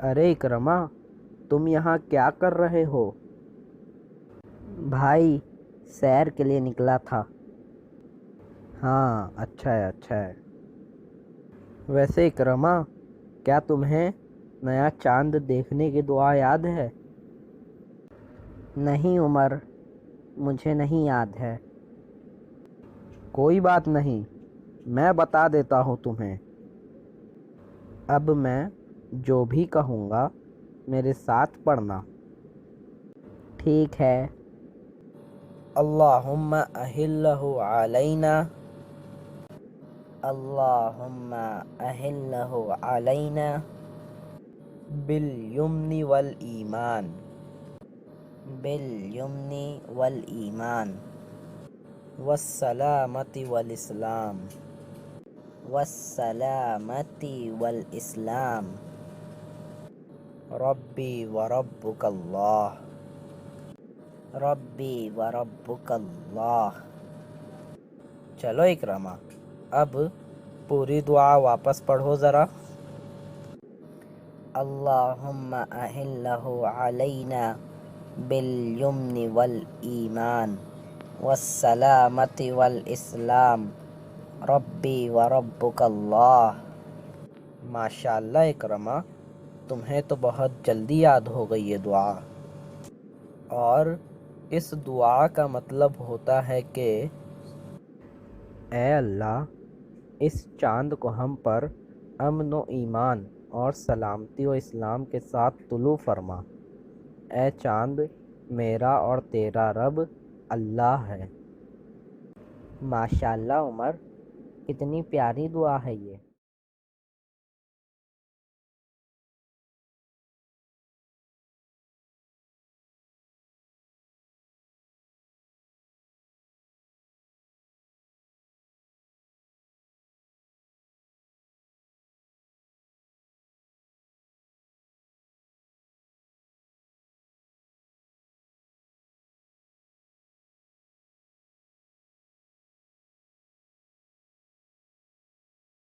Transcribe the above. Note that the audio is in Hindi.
अरे इकरमा, तुम यहाँ क्या कर रहे हो? भाई, सैर के लिए निकला था। हाँ अच्छा है अच्छा है। वैसे इकरमा, क्या तुम्हें नया चाँद देखने की दुआ याद है? नहीं उमर, मुझे नहीं याद है। कोई बात नहीं, मैं बता देता हूँ तुम्हें। अब मैं जो भी कहूँगा, मेरे साथ पढ़ना। ठीक है। अल्लाहुम्मा अहिल्लहु अलैना। अल्लाहुम्मा अहिल्लहु अलैना। बिल युमनी वल ईमान। बिल युमनी वल ईमान। वस्सलामति वल इस्लाम। रब्बी व रब्बुकल्लाह रब्बी व रब्बुकल्लाह चलो इकरामा अब पूरी दुआ वापस पढ़ो ज़रा अल्लाहुम्मा अहिल्लहु अलैना बिल युमनि वल ईमान वस्सलामति वल इस्लाम रब्बी व रब्बुकल्लाह माशाल्लाह इकरमा तुम्हें तो बहुत जल्दी याद हो गई ये दुआ। और इस दुआ का मतलब होता है कि ए अल्लाह, इस चाँद को हम पर अमन व ईमान और सलामती व इस्लाम के साथ तुलू फरमा। ए चाँद, मेरा और तेरा रब अल्लाह है। माशाल्लाह उमर, कितनी प्यारी दुआ है ये।